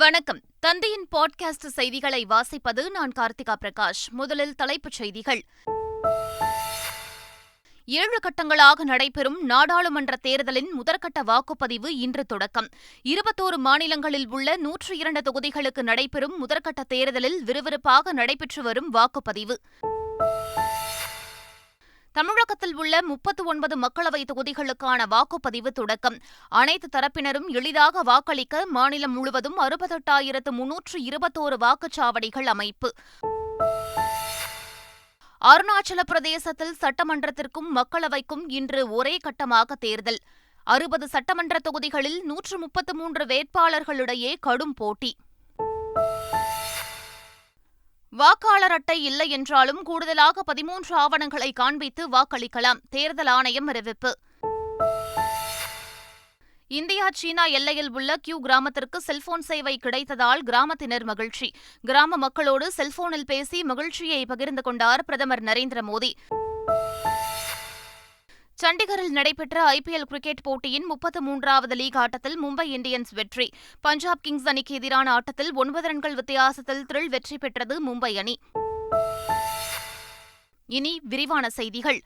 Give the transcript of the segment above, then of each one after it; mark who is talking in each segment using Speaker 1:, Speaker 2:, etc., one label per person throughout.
Speaker 1: வணக்கம் தந்தையின் பாட்காஸ்ட் செய்திகளை வாசிப்பது நான் கார்த்திகா பிரகாஷ் முதலில் தலைப்புச் செய்திகள் ஏழு கட்டங்களாக நடைபெறும் நாடாளுமன்ற தேர்தலின் முதற்கட்ட வாக்குப்பதிவு இன்று தொடக்கம் இருபத்தோரு மாநிலங்களில் உள்ள நூற்று இரண்டு தொகுதிகளுக்கு நடைபெறும் முதற்கட்ட தேர்தலில் விறுவிறுப்பாக நடைபெற்று வரும் வாக்குப்பதிவு தமிழகத்தில் உள்ள முப்பத்து ஒன்பது மக்களவை தொகுதிகளுக்கான வாக்குப்பதிவு தொடக்கம் அனைத்து தரப்பினரும் எளிதாக வாக்களிக்க மாநிலம் முழுவதும் அறுபத்தெட்டாயிரத்து முன்னூற்று இருபத்தோரு வாக்குச்சாவடிகள் அமைப்பு அருணாச்சல பிரதேசத்தில் சட்டமன்றத்திற்கும் மக்களவைக்கும் இன்று ஒரே கட்டமாக தேர்தல் அறுபது சட்டமன்ற தொகுதிகளில் நூற்று முப்பத்து மூன்று வேட்பாளர்களிடையே கடும் போட்டி வாக்காளர் அட்டை இல்லை என்றாலும் கூடுதலாக பதிமூன்று ஆவணங்களை காண்பித்து வாக்களிக்கலாம் தேர்தல் ஆணையம் அறிவிப்பு இந்தியா சீனா எல்லையில் உள்ள கியூ கிராமத்திற்கு செல்போன் சேவை கிடைத்ததால் கிராமத்தினர் மகிழ்ச்சி கிராம மக்களோடு செல்போனில் பேசி மகிழ்ச்சியை பகிர்ந்து கொண்டார் பிரதமர் நரேந்திர மோடி சண்டிகரில் நடைபெற்ற ஐபிஎல் கிரிக்கெட் போட்டியின் முப்பத்து மூன்றாவது லீக் ஆட்டத்தில் மும்பை இந்தியன்ஸ் வெற்றி பஞ்சாப் கிங்ஸ் அணிக்கு எதிரான ஆட்டத்தில் ஒன்பது ரன்கள் வித்தியாசத்தில் த்ரில் வெற்றி பெற்றது மும்பை அணி இனி விரிவான செய்திகள்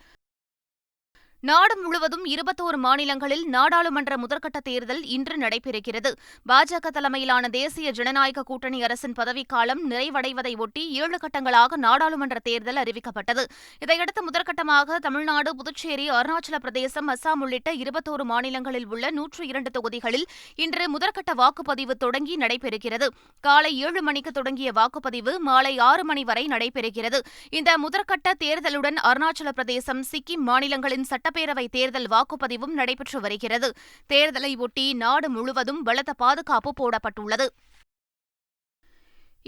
Speaker 1: நாடு முழுவதும் இருபத்தோரு மாநிலங்களில் நாடாளுமன்ற முதற்கட்ட தேர்தல் இன்று நடைபெறுகிறது பாஜக தலைமையிலான தேசிய ஜனநாயக கூட்டணி அரசின் பதவிக்காலம் நிறைவடைவதை ஒட்டி ஏழு கட்டங்களாக நாடாளுமன்ற தேர்தல் அறிவிக்கப்பட்டது இதையடுத்து முதற்கட்டமாக தமிழ்நாடு புதுச்சேரி அருணாச்சல பிரதேசம் அஸ்ஸாம் உள்ளிட்ட இருபத்தோரு மாநிலங்களில் உள்ள நூற்று இரண்டு தொகுதிகளில் இன்று முதற்கட்ட வாக்குப்பதிவு தொடங்கி நடைபெறுகிறது காலை ஏழு மணிக்கு தொடங்கிய வாக்குப்பதிவு மாலை ஆறு மணி வரை நடைபெறுகிறது இந்த முதற்கட்ட தேர்தலுடன் அருணாச்சல பிரதேசம் சிக்கிம் மாநிலங்களின் சட்ட சட்டப்பேரவை தேர்தல் வாக்குப்பதிவும் நடைபெற்று வருகிறது தேர்தலை ஒட்டி நாடு முழுவதும் பலத்த பாதுகாப்பு போடப்பட்டுள்ளது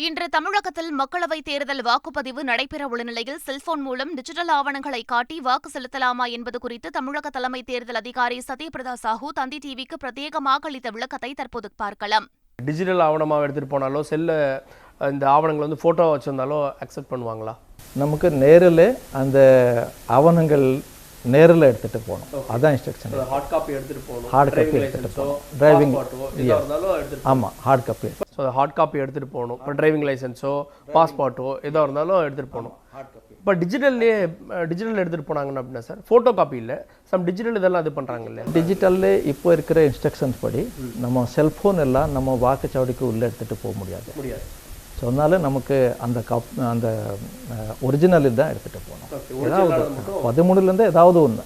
Speaker 1: இன்று தமிழகத்தில் மக்களவைத் தேர்தல் வாக்குப்பதிவு நடைபெறவுள்ள நிலையில் செல்போன் மூலம் டிஜிட்டல் ஆவணங்களை காட்டி வாக்கு செலுத்தலாமா என்பது குறித்து தமிழக தலைமை தேர்தல் அதிகாரி சத்யபிரதா சாஹூ தந்தி டிவிக்கு பிரத்யேகமாக அளித்த விளக்கத்தை தற்போது பார்க்கலாம்
Speaker 2: டிஜிட்டல் ஆவணமாக எடுத்துகிட்டு போனாலோ செல்ல இந்த ஆவணங்களை வந்து ஃபோட்டோ வச்சுருந்தாலோ அக்செப்ட் பண்ணுவாங்களா
Speaker 3: நமக்கு நேரில் அந்த ஆவணங்கள் நேரில் எடுத்துகிட்டு போகணும் அதான் இன்ஸ்ட்ரக்ஷன்
Speaker 2: ஹார்ட் காப்பி எடுத்துகிட்டு போகணும்
Speaker 3: ஹார்ட் காப்பி எடுத்துகிட்டு
Speaker 2: போகணும் டிரைவிங் ஆமாம் hard copy so hard copy எடுத்துகிட்டு போகணும் இப்போ டிரைவிங் லைசன்ஸோ பாஸ்போர்ட்டோ எதோ இருந்தாலும் எடுத்துகிட்டு போகணும் இப்போ டிஜிட்டல்லே டிஜிட்டல் எடுத்துகிட்டு போனாங்கன்னு அப்படின்னா சார் ஃபோட்டோ காப்பி இல்லை சம் டிஜிட்டல் இதெல்லாம் இது பண்ணுறாங்க இல்லை
Speaker 3: டிஜிட்டல்லே இப்போ இருக்கிற இன்ஸ்ட்ரக்ஷன்ஸ் படி நம்ம செல்ஃபோன் எல்லாம் நம்ம வாக்குச்சாவடிக்கு உள்ளே எடுத்துகிட்டு போக முடியாது முடியாது சொன்னாலும் நமக்கு அந்த கப் அந்த ஒரிஜினல் தான் எடுத்துகிட்டு
Speaker 2: போகணும் ஏதாவது
Speaker 3: பதிமூணுலேருந்து ஏதாவது ஒன்று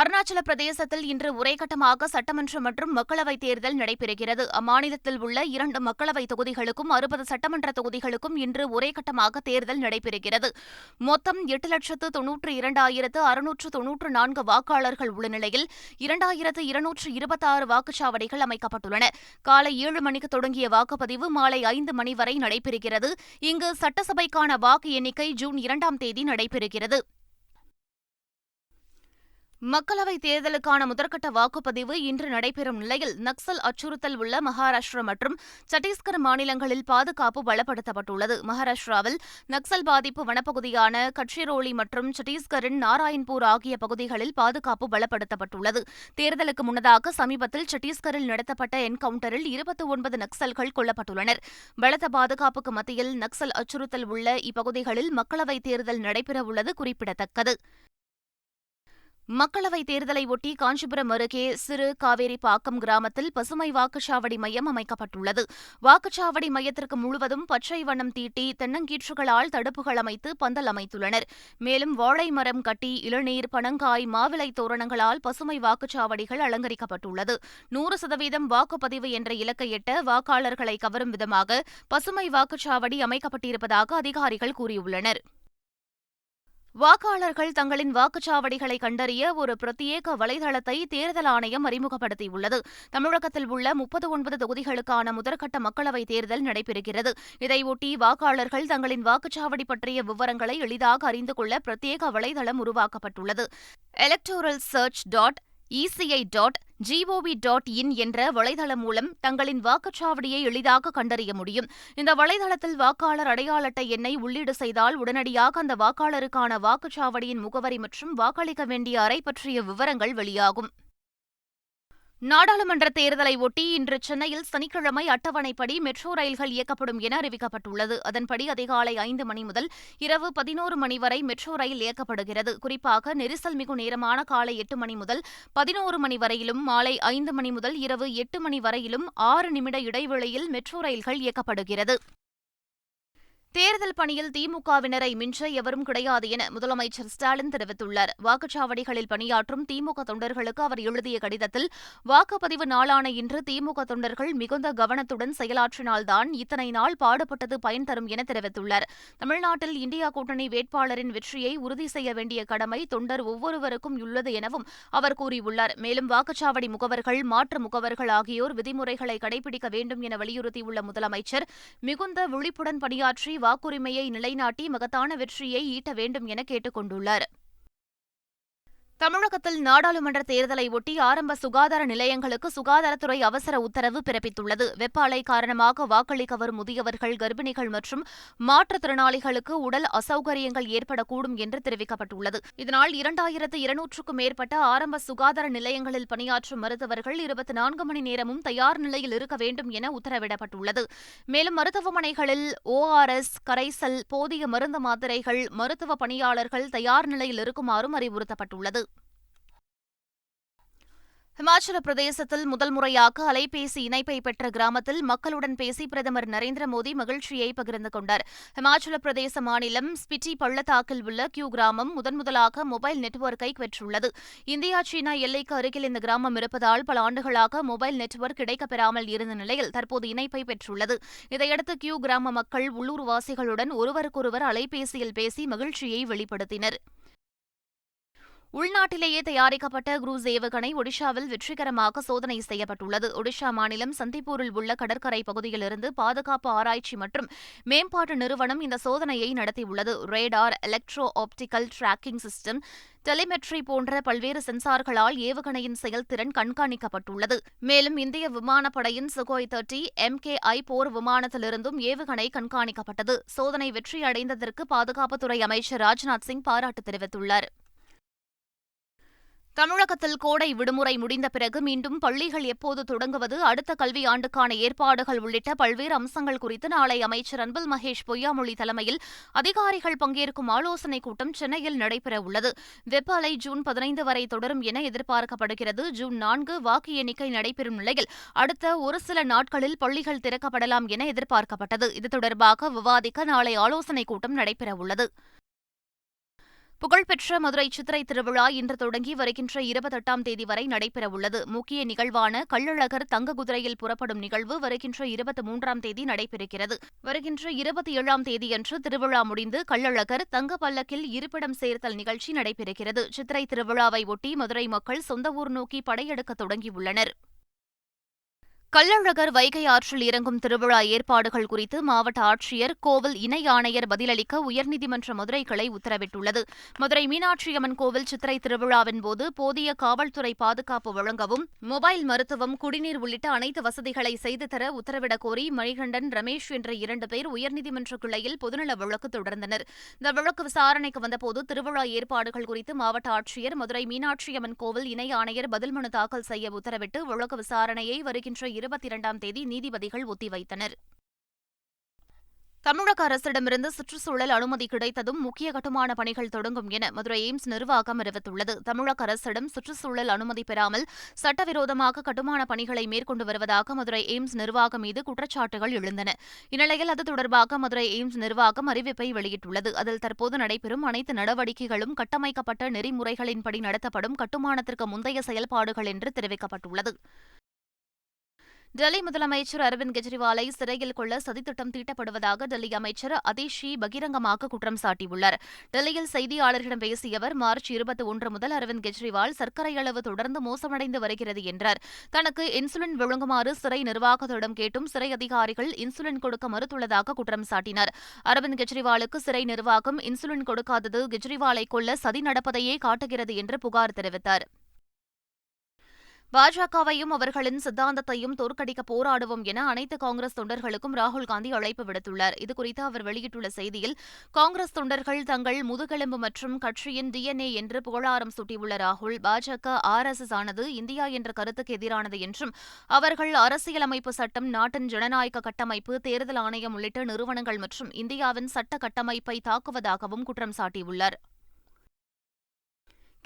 Speaker 1: அருணாச்சல பிரதேசத்தில் இன்று ஒரே சட்டமன்ற மற்றும் மக்களவைத் தேர்தல் நடைபெறுகிறது அம்மாநிலத்தில் உள்ள இரண்டு மக்களவைத் தொகுதிகளுக்கும் அறுபது சட்டமன்ற தொகுதிகளுக்கும் இன்று ஒரே தேர்தல் நடைபெறுகிறது மொத்தம் எட்டு லட்சத்து தொன்னூற்று இரண்டாயிரத்து அறுநூற்று தொன்னூற்று நான்கு வாக்காளர்கள் உள்ள நிலையில் இரண்டாயிரத்து இருநூற்று இருபத்தாறு வாக்குச்சாவடிகள் அமைக்கப்பட்டுள்ளன காலை ஏழு மணிக்கு தொடங்கிய வாக்குப்பதிவு மாலை ஐந்து மணி வரை நடைபெறுகிறது இங்கு சட்டசபைக்கான வாக்கு எண்ணிக்கை ஜூன் இரண்டாம் தேதி நடைபெறுகிறது மக்களவைத் தேர்தலுக்கான முதற்கட்ட வாக்குப்பதிவு இன்று நடைபெறும் நிலையில் நக்சல் அச்சுறுத்தல் உள்ள மகாராஷ்டிரா மற்றும் சத்தீஸ்கர் மாநிலங்களில் பாதுகாப்பு பலப்படுத்தப்பட்டுள்ளது மகாராஷ்டிராவில் நக்சல் பாதிப்பு வனப்பகுதியான கட்சிரோலி மற்றும் சத்தீஸ்கரின் நாராயண்பூர் ஆகிய பகுதிகளில் பாதுகாப்பு பலப்படுத்தப்பட்டுள்ளது தேர்தலுக்கு முன்னதாக சமீபத்தில் சத்தீஸ்கரில் நடத்தப்பட்ட என்கவுண்டரில் இருபத்தி ஒன்பது நக்சல்கள் கொல்லப்பட்டுள்ளனர் பலத்த பாதுகாப்புக்கு மத்தியில் நக்சல் அச்சுறுத்தல் உள்ள இப்பகுதிகளில் மக்களவைத் தேர்தல் நடைபெறவுள்ளது குறிப்பிடத்தக்கது மக்களவைத் தேர்தலை ஒட்டி காஞ்சிபுரம் அருகே சிறு காவேரி பாக்கம் கிராமத்தில் பசுமை வாக்குச்சாவடி மையம் அமைக்கப்பட்டுள்ளது வாக்குச்சாவடி மையத்திற்கு முழுவதும் பச்சை வண்ணம் தீட்டி தென்னங்கீற்றுகளால் தடுப்புகள் அமைத்து பந்தல் அமைத்துள்ளனர் மேலும் வாழை மரம் கட்டி இளநீர் பனங்காய் மாவிலை தோரணங்களால் பசுமை வாக்குச்சாவடிகள் அலங்கரிக்கப்பட்டுள்ளது நூறு சதவீதம் வாக்குப்பதிவு என்ற இலக்கை எட்ட வாக்காளர்களை கவரும் விதமாக பசுமை வாக்குச்சாவடி அமைக்கப்பட்டிருப்பதாக அதிகாரிகள் கூறியுள்ளனர் வாக்காளர்கள் தங்களின் வாக்குச்சாவடிகளை கண்டறிய ஒரு பிரத்யேக வலைதளத்தை தேர்தல் ஆணையம் அறிமுகப்படுத்தியுள்ளது தமிழகத்தில் உள்ள முப்பது ஒன்பது தொகுதிகளுக்கான முதற்கட்ட மக்களவைத் தேர்தல் நடைபெறுகிறது இதையொட்டி வாக்காளர்கள் தங்களின் வாக்குச்சாவடி பற்றிய விவரங்களை எளிதாக அறிந்து கொள்ள பிரத்யேக வலைதளம் உருவாக்கப்பட்டுள்ளது electoral search dot ECI dot GOV dot in என்ற வலைதளம் மூலம் தங்களின் வாக்குச்சாவடியை எளிதாக கண்டறிய முடியும் இந்த வலைதளத்தில் வாக்காளர் அடையாள அட்டை எண்ணை உள்ளீடு செய்தால் உடனடியாக அந்த வாக்காளருக்கான வாக்குச்சாவடியின் முகவரி மற்றும் வாக்களிக்க வேண்டிய அறை பற்றிய விவரங்கள் வெளியாகும் நாடாளுமன்ற தேர்தலை ஒட்டி இன்று சென்னையில் சனிக்கிழமை அட்டவணைப்படி மெட்ரோ ரயில்கள் இயக்கப்படும் என அறிவிக்கப்பட்டுள்ளது அதன்படி அதிகாலை ஐந்து மணி முதல் இரவு பதினோரு மணி வரை மெட்ரோ ரயில் இயக்கப்படுகிறது குறிப்பாக நெரிசல் மிகு நேரமான காலை எட்டு மணி முதல் பதினோரு மணி வரையிலும் மாலை ஐந்து மணி முதல் இரவு எட்டு மணி வரையிலும் ஆறு நிமிட இடைவெளியில் மெட்ரோ ரயில்கள் இயக்கப்படுகிறது தேர்தல் பணியில் திமுகவினரை மிஞ்ச எவரும் கிடையாது என முதலமைச்சர் ஸ்டாலின் தெரிவித்துள்ளார் வாக்குச்சாவடிகளில் பணியாற்றும் திமுக தொண்டர்களுக்கு அவர் எழுதிய கடிதத்தில் வாக்குப்பதிவு நாளான இன்று திமுக தொண்டர்கள் மிகுந்த கவனத்துடன் செயலாற்றினால்தான் இத்தனை நாள் பாடுபட்டது பயன் தரும் என தெரிவித்துள்ளார் தமிழ்நாட்டில் இந்தியா கூட்டணி வேட்பாளரின் வெற்றியை உறுதி செய்ய வேண்டிய கடமை தொண்டர் ஒவ்வொருவருக்கும் உள்ளது எனவும் அவர் கூறியுள்ளார் மேலும் வாக்குச்சாவடி முகவர்கள் மாற்று முகவர்கள் ஆகியோர் விதிமுறைகளை கடைபிடிக்க வேண்டும் என வலியுறுத்தியுள்ள முதலமைச்சர் மிகுந்த விழிப்புடன் பணியாற்றி வாக்குரிமையை நிலைநாட்டி மகத்தான வெற்றியை ஈட்ட வேண்டும் என கேட்டுக் கொண்டுள்ளார் தமிழகத்தில் நாடாளுமன்ற தேர்தலை ஒட்டி ஆரம்ப சுகாதார நிலையங்களுக்கு சுகாதாரத்துறை அவசர உத்தரவு பிறப்பித்துள்ளது வெப்ப அலை காரணமாக வாக்களிக்க வரும் முதியவர்கள் கர்ப்பிணிகள் மற்றும் மாற்றுத்திறனாளிகளுக்கு உடல் அசௌகரியங்கள் ஏற்படக்கூடும் என்று தெரிவிக்கப்பட்டுள்ளது இதனால் இரண்டாயிரத்து இருநூற்றுக்கும் மேற்பட்ட ஆரம்ப சுகாதார நிலையங்களில் பணியாற்றும் மருத்துவர்கள் இருபத்தி நான்கு மணி நேரமும் தயார் நிலையில் இருக்க வேண்டும் என உத்தரவிடப்பட்டுள்ளது மேலும் மருத்துவமனைகளில் ஓஆர்எஸ் கரைசல் போதிய மருந்து மாத்திரைகள் மருத்துவ பணியாளர்கள் தயார் நிலையில் இருக்குமாறும் அறிவுறுத்தப்பட்டுள்ளது ஹிமாச்சல பிரதேசத்தில் முதல் முறையாக அலைபேசி இணைப்பை பெற்ற கிராமத்தில் மக்களுடன் பேசி பிரதமர் நரேந்திர மோடி மகிழ்ச்சியை பகிர்ந்து கொண்டார் ஹிமாச்சல பிரதேச மாநிலம் ஸ்பிட்டி பள்ளத்தாக்கில் உள்ள கியூ கிராமம் முதன்முதலாக மொபைல் நெட்வொர்க்கை பெற்றுள்ளது இந்தியா சீனா எல்லைக்கு அருகில் இந்த கிராமம் இருப்பதால் பல ஆண்டுகளாக மொபைல் நெட்வொர்க் கிடைக்கப்பெறாமல் இருந்த நிலையில் தற்போது இணைப்பை பெற்றுள்ளது இதையடுத்து கியூ கிராம மக்கள் உள்ளூர்வாசிகளுடன் ஒருவருக்கொருவர் அலைபேசியில் பேசி மகிழ்ச்சியை வெளிப்படுத்தினர் உள்நாட்டிலேயே தயாரிக்கப்பட்ட குரூஸ் ஏவுகணை ஒடிஷாவில் வெற்றிகரமாக சோதனை செய்யப்பட்டுள்ளது ஒடிஷா மாநிலம் சந்திப்பூரில் உள்ள கடற்கரை பகுதியிலிருந்து பாதுகாப்பு ஆராய்ச்சி மற்றும் மேம்பாட்டு நிறுவனம் இந்த சோதனையை நடத்தியுள்ளது radar electro optical tracking system telemetry போன்ற பல்வேறு சென்சார்களால் ஏவுகணையின் செயல்திறன் கண்காணிக்கப்பட்டுள்ளது மேலும் இந்திய விமானப்படையின் Sukhoi thirty M K I போர் விமானத்திலிருந்தும் ஏவுகணை கண்காணிக்கப்பட்டது சோதனை வெற்றியடைந்ததற்கு பாதுகாப்புத்துறை அமைச்சர் ராஜ்நாத் சிங் பாராட்டு தெரிவித்துள்ளார் தமிழகத்தில் கோடை விடுமுறை முடிந்த பிறகு மீண்டும் பள்ளிகள் எப்போது தொடங்குவது அடுத்த கல்வி ஆண்டுக்கான ஏற்பாடுகள் உள்ளிட்ட பல்வேறு அம்சங்கள் குறித்து நாளை அமைச்சர் அன்பில் மகேஷ் பொய்யாமொழி தலைமையில் அதிகாரிகள் பங்கேற்கும் ஆலோசனைக் கூட்டம் சென்னையில் நடைபெறவுள்ளது வெப்ப அலை ஜூன் பதினைந்து வரை தொடரும் என எதிர்பார்க்கப்படுகிறது ஜூன் நான்கு வாக்கு எண்ணிக்கை நடைபெறும் நிலையில் அடுத்த ஒரு சில நாட்களில் பள்ளிகள் திறக்கப்படலாம் என எதிர்பார்க்கப்பட்டது இது தொடர்பாக விவாதிக்க நாளை ஆலோசனைக் கூட்டம் நடைபெறவுள்ளது புகழ்பெற்ற மதுரை சித்திரை திருவிழா இன்று தொடங்கி வருகின்ற இருபத்தெட்டாம் தேதி வரை நடைபெறவுள்ளது முக்கிய நிகழ்வான கள்ளழகர் தங்க குதிரையில் புறப்படும் நிகழ்வு வருகின்ற இருபத்தி மூன்றாம் தேதி நடைபெறுகிறது வருகின்ற இருபத்தி ஏழாம் தேதியன்று திருவிழா முடிந்து கள்ளழகர் தங்க பல்லக்கில் இருப்பிடம் சேர்த்தல் நிகழ்ச்சி நடைபெறுகிறது சித்திரை திருவிழாவை ஒட்டி மதுரை மக்கள் சொந்த ஊர் நோக்கி படையெடுக்க தொடங்கியுள்ளனர் கள்ளழகர் வைகை ஆற்றில் இறங்கும் திருவிழா ஏற்பாடுகள் குறித்து மாவட்ட ஆட்சியர் கோவில் இணை ஆணையர் பதிலளிக்க உயர்நீதிமன்ற மதுரை கிளை உத்தரவிட்டுள்ளது மதுரை மீனாட்சியம்மன் கோவில் சித்திரை திருவிழாவின் போது போதிய காவல்துறை பாதுகாப்பு வழங்கவும் மொபைல் மருத்துவம் குடிநீர் உள்ளிட்ட அனைத்து வசதிகளை செய்து தர உத்தரவிடக் கோரி மணிகண்டன் ரமேஷ் என்ற இரண்டு பேர் உயர்நீதிமன்ற கிளையில் பொதுநல வழக்கு தொடர்ந்தனர் இந்த வழக்கு விசாரணைக்கு வந்தபோது திருவிழா ஏற்பாடுகள் குறித்து மாவட்ட ஆட்சியர் மதுரை மீனாட்சியம்மன் கோவில் இணை ஆணையர் பதில் மனு தாக்கல் செய்ய உத்தரவிட்டு வழக்கு விசாரணையை வருகின்ற இருபத்தி இரண்டாம் தேதி நீதிபதிகள் ஒத்திவைத்தனர் தமிழக அரசிடமிருந்து சுற்றுச்சூழல் அனுமதி கிடைத்ததும் முக்கிய கட்டுமான பணிகள் தொடங்கும் என மதுரை எய்ம்ஸ் நிர்வாகம் அறிவித்துள்ளது தமிழக அரசிடம் சுற்றுச்சூழல் அனுமதி பெறாமல் சட்டவிரோதமாக கட்டுமான பணிகளை மேற்கொண்டு வருவதாக மதுரை எய்ம்ஸ் நிர்வாகம் மீது குற்றச்சாட்டுகள் எழுந்தன இந்நிலையில் அது தொடர்பாக மதுரை எய்ம்ஸ் நிர்வாகம் அறிவிப்பை வெளியிட்டுள்ளது அதில் தற்போது நடைபெறும் அனைத்து நடவடிக்கைகளும் கட்டமைக்கப்பட்ட நெறிமுறைகளின்படி நடத்தப்படும் கட்டுமானத்திற்கு முந்தைய செயல்பாடுகள் என்று தெரிவிக்கப்பட்டுள்ளது டெல்லி முதலமைச்சர் அரவிந்த் கெஜ்ரிவாலை சிறையில் கொள்ள சதித்திட்டம் தீட்டப்படுவதாக டெல்லி அமைச்சர் அதிஷி பகிரங்கமாக குற்றம் சாட்டியுள்ளார் டெல்லியில் செய்தியாளர்களிடம் பேசிய அவர் மார்ச் இருபத்தி ஒன்று முதல் அரவிந்த் கெஜ்ரிவால் சர்க்கரை அளவு தொடர்ந்து மோசமடைந்து வருகிறது என்றார் தனக்கு இன்சுலின் விழுங்குமாறு சிறை நிர்வாகத்திடம் கேட்டும் சிறை அதிகாரிகள் இன்சுலின் கொடுக்க மறுத்துள்ளதாக குற்றம் சாட்டினார் அரவிந்த் கெஜ்ரிவாலுக்கு சிறை நிர்வாகம் இன்சுலின் கொடுக்காதது கெஜ்ரிவாலை கொள்ள சதி நடப்பதையே காட்டுகிறது என்று புகார் தெரிவித்தார் பாஜகவையும் அவர்களின் சித்தாந்தத்தையும் தோற்கடிக்க போராடுவோம் என அனைத்து காங்கிரஸ் தொண்டர்களுக்கும் ராகுல் காந்தி அழைப்பு விடுத்துள்ளார் இதுகுறித்து அவர் வெளியிட்டுள்ள செய்தியில் காங்கிரஸ் தொண்டர்கள் தங்கள் முதுகெலும்பு மற்றும் கட்சியின் டிஎன்ஏ என்று புகழாரம் சூட்டியுள்ள ராகுல் பாஜக ஆர் எஸ் எஸ் ஆனது இந்தியா என்ற கருத்துக்கு எதிரானது என்றும் அவர்கள் அரசியலமைப்பு சட்டம் நாட்டின் ஜனநாயக கட்டமைப்பு தேர்தல் ஆணையம் உள்ளிட்ட நிறுவனங்கள் மற்றும் இந்தியாவின் சட்ட கட்டமைப்பை தாக்குவதாகவும் குற்றம் சாட்டியுள்ளார்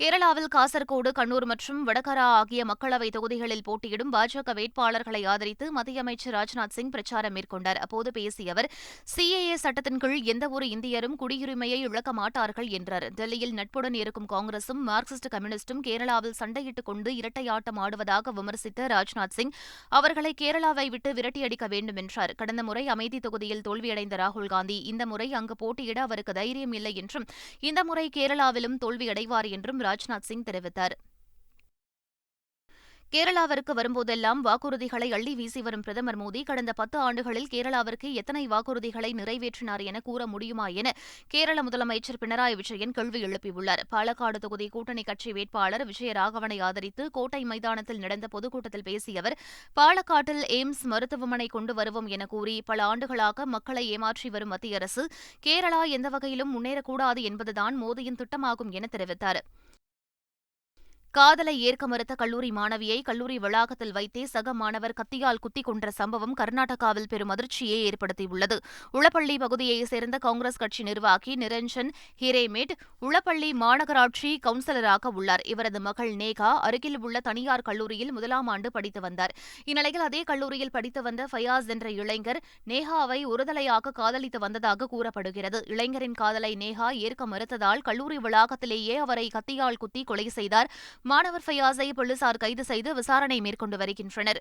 Speaker 1: கேரளாவில் காசர்கோடு கண்ணூர் மற்றும் வடகரா ஆகிய மக்களவை தொகுதிகளில் போட்டியிடும் பாஜக வேட்பாளர்களை ஆதரித்து மத்திய அமைச்சர் ராஜ்நாத் சிங் பிரச்சாரம் மேற்கொண்டார் அப்போது பேசிய அவர் சிஏஏ சட்டத்தின் கீழ் எந்தவொரு இந்தியரும் குடியுரிமையை இழக்க மாட்டார்கள் என்றார் டெல்லியில் நட்புடன் இருக்கும் காங்கிரசும் மார்க்சிஸ்ட் கம்யூனிஸ்டும் கேரளாவில் சண்டையிட்டுக் கொண்டு இரட்டை ஆட்டம் ஆடுவதாக விமர்சித்த ராஜ்நாத் சிங் அவர்களை கேரளாவை விட்டு விரட்டியடிக்க வேண்டும் என்றார் கடந்த முறை அமைதி தொகுதியில் தோல்வியடைந்த ராகுல் காந்தி இந்த முறை அங்கு போட்டியிட அவருக்கு தைரியம் இல்லை என்றும் இந்த முறை கேரளாவிலும் தோல்வியடைவார் என்றும் ராஜ்நாத் சிங் தெரிவித்தார் கேரளாவிற்கு வரும்போதெல்லாம் வாக்குறுதிகளை அள்ளி வீசி வரும் பிரதமர் மோடி கடந்த பத்து ஆண்டுகளில் கேரளாவிற்கு எத்தனை வாக்குறுதிகளை நிறைவேற்றினார் என கூற முடியுமா என கேரள முதலமைச்சர் பினராயி விஜயன் கேள்வி எழுப்பியுள்ளார் பாலக்காடு தொகுதி கூட்டணி கட்சி வேட்பாளர் விஜயராகவனை ஆதரித்து கோட்டை மைதானத்தில் நடந்த பொதுக்கூட்டத்தில் பேசிய அவர் பாலக்காட்டில் எய்ம்ஸ் மருத்துவமனை கொண்டு வருவோம் என கூறி பல ஆண்டுகளாக மக்களை ஏமாற்றி வரும் மத்திய அரசு கேரளா எந்த வகையிலும் முன்னேறக்கூடாது என்பதுதான் மோடியின் திட்டமாகும் என தெரிவித்தாா் காதலை ஏற்க மறுத்த கல்லூரி மாணவியை கல்லூரி வளாகத்தில் வைத்தே சக மாணவர் கத்தியால் குத்திக் கொன்ற சம்பவம் கர்நாடகாவில் பெரும் அதிர்ச்சியை ஏற்படுத்தியுள்ளது உளப்பள்ளி பகுதியைச் சேர்ந்த காங்கிரஸ் கட்சி நிர்வாகி நிரஞ்சன் ஹிரேமேட் உளப்பள்ளி மாநகராட்சி கவுன்சிலராக உள்ளார் இவரது மகள் நேகா அருகில் உள்ள தனியார் கல்லூரியில் முதலாம் ஆண்டு படித்து வந்தார் இந்நிலையில் அதே கல்லூரியில் படித்து வந்த ஃபயாஸ் என்ற இளைஞர் நேகாவை ஒருதலையாக காதலித்து வந்ததாக கூறப்படுகிறது இளைஞரின் காதலை நேகா ஏற்க மறுத்ததால் கல்லூரி வளாகத்திலேயே அவரை கத்தியால் குத்தி கொலை செய்தார் மாணவர் ஃபயாஸை போலீசார் கைது செய்து விசாரணை மேற்கொண்டு வருகின்றனர்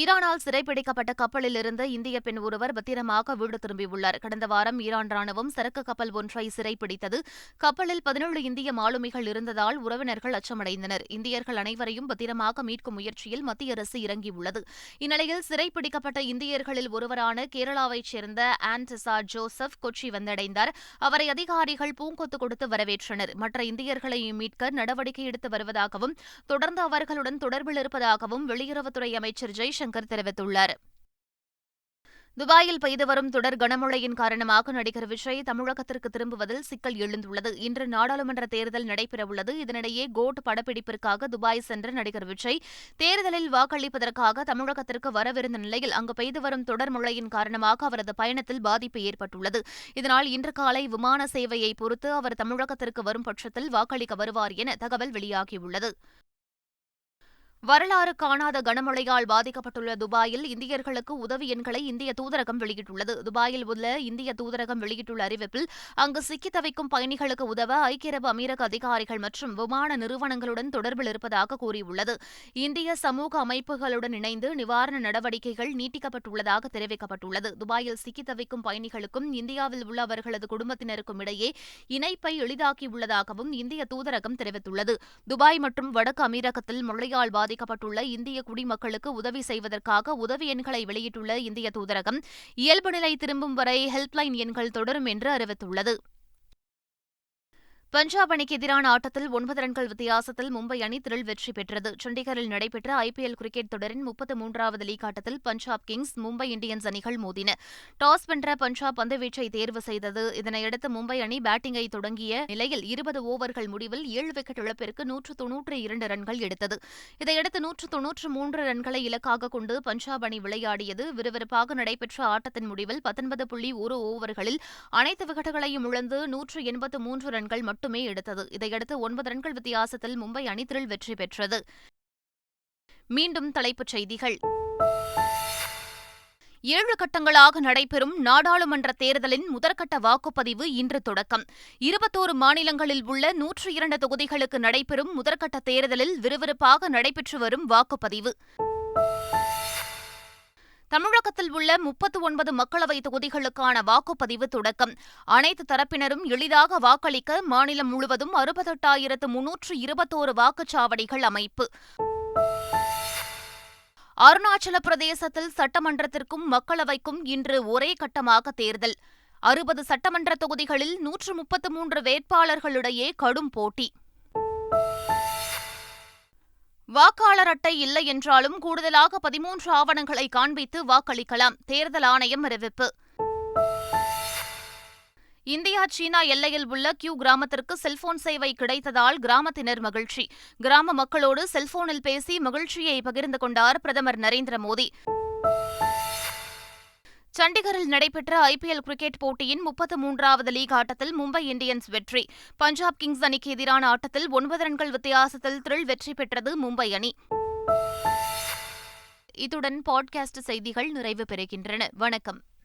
Speaker 1: ஈரானால் சிறைப்பிடிக்கப்பட்ட கப்பலில் இருந்து இந்திய பெண் ஒருவர் பத்திரமாக வீடு திரும்பியுள்ளார் கடந்த வாரம் ஈரான் ராணுவம் சரக்கு கப்பல் ஒன்றை சிறைப்பிடித்தது கப்பலில் பதினேழு இந்திய மாலுமிகள் இருந்ததால் உறவினர்கள் அச்சமடைந்தனர் இந்தியர்கள் அனைவரையும் பத்திரமாக மீட்கும் முயற்சியில் மத்திய அரசு இறங்கியுள்ளது இந்நிலையில் சிறைப்பிடிக்கப்பட்ட இந்தியர்களில் ஒருவரான கேரளாவைச் சேர்ந்த ஆன்டசா ஜோசப் கொச்சி வந்தடைந்தார் அவரை அதிகாரிகள் பூங்கொத்து கொடுத்து வரவேற்றனர் மற்ற இந்தியர்களையும் மீட்க நடவடிக்கை எடுத்து வருவதாகவும் தொடர்ந்து அவர்களுடன் தொடர்பில் இருப்பதாகவும் வெளியுறவுத்துறை அமைச்சர் ஜெய்ஷ் ஜெய்சங்கர் தெரிவித்துள்ளார் துபாயில் பெய்து வரும் தொடர் கனமழையின் காரணமாக நடிகர் விஜய் தமிழகத்திற்கு திரும்புவதில் சிக்கல் எழுந்துள்ளது இன்று நாடாளுமன்ற தேர்தல் நடைபெறவுள்ளது இதனிடையே கோட் படப்பிடிப்பிற்காக துபாய் சென்ற நடிகர் விஜய் தேர்தலில் வாக்களிப்பதற்காக தமிழகத்திற்கு வரவிருந்த நிலையில் அங்கு பெய்து வரும் தொடர் மழையின் காரணமாக அவரது பயணத்தில் பாதிப்பு ஏற்பட்டுள்ளது இதனால் இன்று காலை விமான சேவையை பொறுத்து அவர் தமிழகத்திற்கு வரும் பட்சத்தில் வாக்களிக்க வருவார் என தகவல் வெளியாகியுள்ளது வரலாறு காணாத கனமழையால் பாதிக்கப்பட்டுள்ள துபாயில் இந்தியர்களுக்கு உதவி எண்களை இந்திய தூதரகம் வெளியிட்டுள்ளது துபாயில் உள்ள இந்திய தூதரகம் வெளியிட்டுள்ள அறிவிப்பில் அங்கு சிக்கி தவிக்கும் பயணிகளுக்கு உதவ ஐக்கிய அரபு அமீரக அதிகாரிகள் மற்றும் விமான நிறுவனங்களுடன் தொடர்பில் இருப்பதாக கூறியுள்ளது இந்திய சமூக அமைப்புகளுடன் இணைந்து நிவாரண நடவடிக்கைகள் நீட்டிக்கப்பட்டுள்ளதாக தெரிவிக்கப்பட்டுள்ளது துபாயில் சிக்கி தவிக்கும் பயணிகளுக்கும் இந்தியாவில் உள்ள அவர்களது குடும்பத்தினருக்கும் இடையே இணைப்பை எளிதாக்கியுள்ளதாகவும் இந்திய தூதரகம் தெரிவித்துள்ளது துபாய் மற்றும் வடக்கு அமீரகத்தில் மழையால் பாதிக்கப்பட்டுள்ள இந்திய குடிமக்களுக்கு உதவி செய்வதற்காக உதவி எண்களை வெளியிட்டுள்ள இந்திய தூதரகம் இயல்பு நிலை திரும்பும் வரை ஹெல்ப்லைன் எண்கள் தொடரும் என்று அறிவித்துள்ளது பஞ்சாப் அணிக்கு எதிரான ஆட்டத்தில் ஒன்பது ரன்கள் வித்தியாசத்தில் மும்பை அணி திரில் வெற்றி பெற்றது சண்டிகரில் நடைபெற்ற ஐபிஎல் கிரிக்கெட் தொடரின் முப்பத்து மூன்றாவது லீக் ஆட்டத்தில் பஞ்சாப் கிங்ஸ் மும்பை இந்தியன்ஸ் அணிகள் மோதின டாஸ் வென்ற பஞ்சாப் வீச்சை தேர்வு செய்தது இதனையடுத்து மும்பை அணி பேட்டிங்கை தொடங்கிய நிலையில் இருபது ஓவர்கள் முடிவில் ஏழு விக்கெட் இழப்பிற்கு நூற்று தொன்னூற்று இரண்டு ரன்கள் எடுத்தது இதையடுத்து நூற்று தொன்னூற்று மூன்று ரன்களை இலக்காக கொண்டு பஞ்சாப் அணி விளையாடியது விறுவிறுப்பாக நடைபெற்ற ஆட்டத்தின் முடிவில் பத்தொன்பது புள்ளி ஒரு ஓவர்களில் அனைத்து விக்கெட்டுகளையும் இழந்து நூற்று எண்பத்து மூன்று ரன்கள் மட்டும் மட்டுமே எடுத்தது இதையடுத்து ஒன்பது ரன்கள் வித்தியாசத்தில் மும்பை அணி திரில் வெற்றி பெற்றது மீண்டும் தலைப்புச் செய்திகள் ஏழு கட்டங்களாக நடைபெறும் நாடாளுமன்ற தேர்தலின் முதற்கட்ட வாக்குப்பதிவு இன்று தொடக்கம் இருபத்தோரு மாநிலங்களில் உள்ள நூற்றி இரண்டு தொகுதிகளுக்கு நடைபெறும் முதற்கட்ட தேர்தலில் விறுவிறுப்பாக நடைபெற்று வரும் வாக்குப்பதிவு தமிழகத்தில் உள்ள முப்பத்து ஒன்பது மக்களவை தொகுதிகளுக்கான வாக்குப்பதிவு தொடக்கம் அனைத்து தரப்பினரும் எளிதாக வாக்களிக்க மாநிலம் முழுவதும் அறுபத்தெட்டாயிரத்து முன்னூற்று இருபத்தோரு வாக்குச்சாவடிகள் அமைப்பு அருணாச்சல பிரதேசத்தில் சட்டமன்றத்திற்கும் மக்களவைக்கும் இன்று ஒரே கட்டமாக தேர்தல் அறுபது சட்டமன்ற தொகுதிகளில் நூற்று முப்பத்து மூன்று வேட்பாளர்களிடையே கடும் போட்டி வாக்காளர் அட்டை இல்லை என்றாலும் கூடுதலாக பதிமூன்று ஆவணங்களை காண்பித்து வாக்களிக்கலாம் தேர்தல் ஆணையம் அறிவிப்பு இந்தியா சீனா எல்லையில் உள்ள கியூ கிராமத்திற்கு செல்போன் சேவை கிடைத்ததால் கிராமத்தினர் மகிழ்ச்சி கிராம மக்களோடு செல்போனில் பேசி மகிழ்ச்சியை பகிர்ந்து கொண்டார் பிரதமர் நரேந்திர மோடி சண்டிகரில் நடைபெற்ற ஐபிஎல் கிரிக்கெட் போட்டியின் முப்பத்து மூன்றாவது லீக் ஆட்டத்தில் மும்பை இந்தியன்ஸ் வெற்றி பஞ்சாப் கிங்ஸ் அணிக்கு எதிரான ஆட்டத்தில் ஒன்பது ரன்கள் வித்தியாசத்தில் த்ரில் வெற்றி பெற்றது மும்பை அணி இத்துடன் பாட்காஸ்ட் செய்திகள் நிறைவு பெறுகின்றன வணக்கம்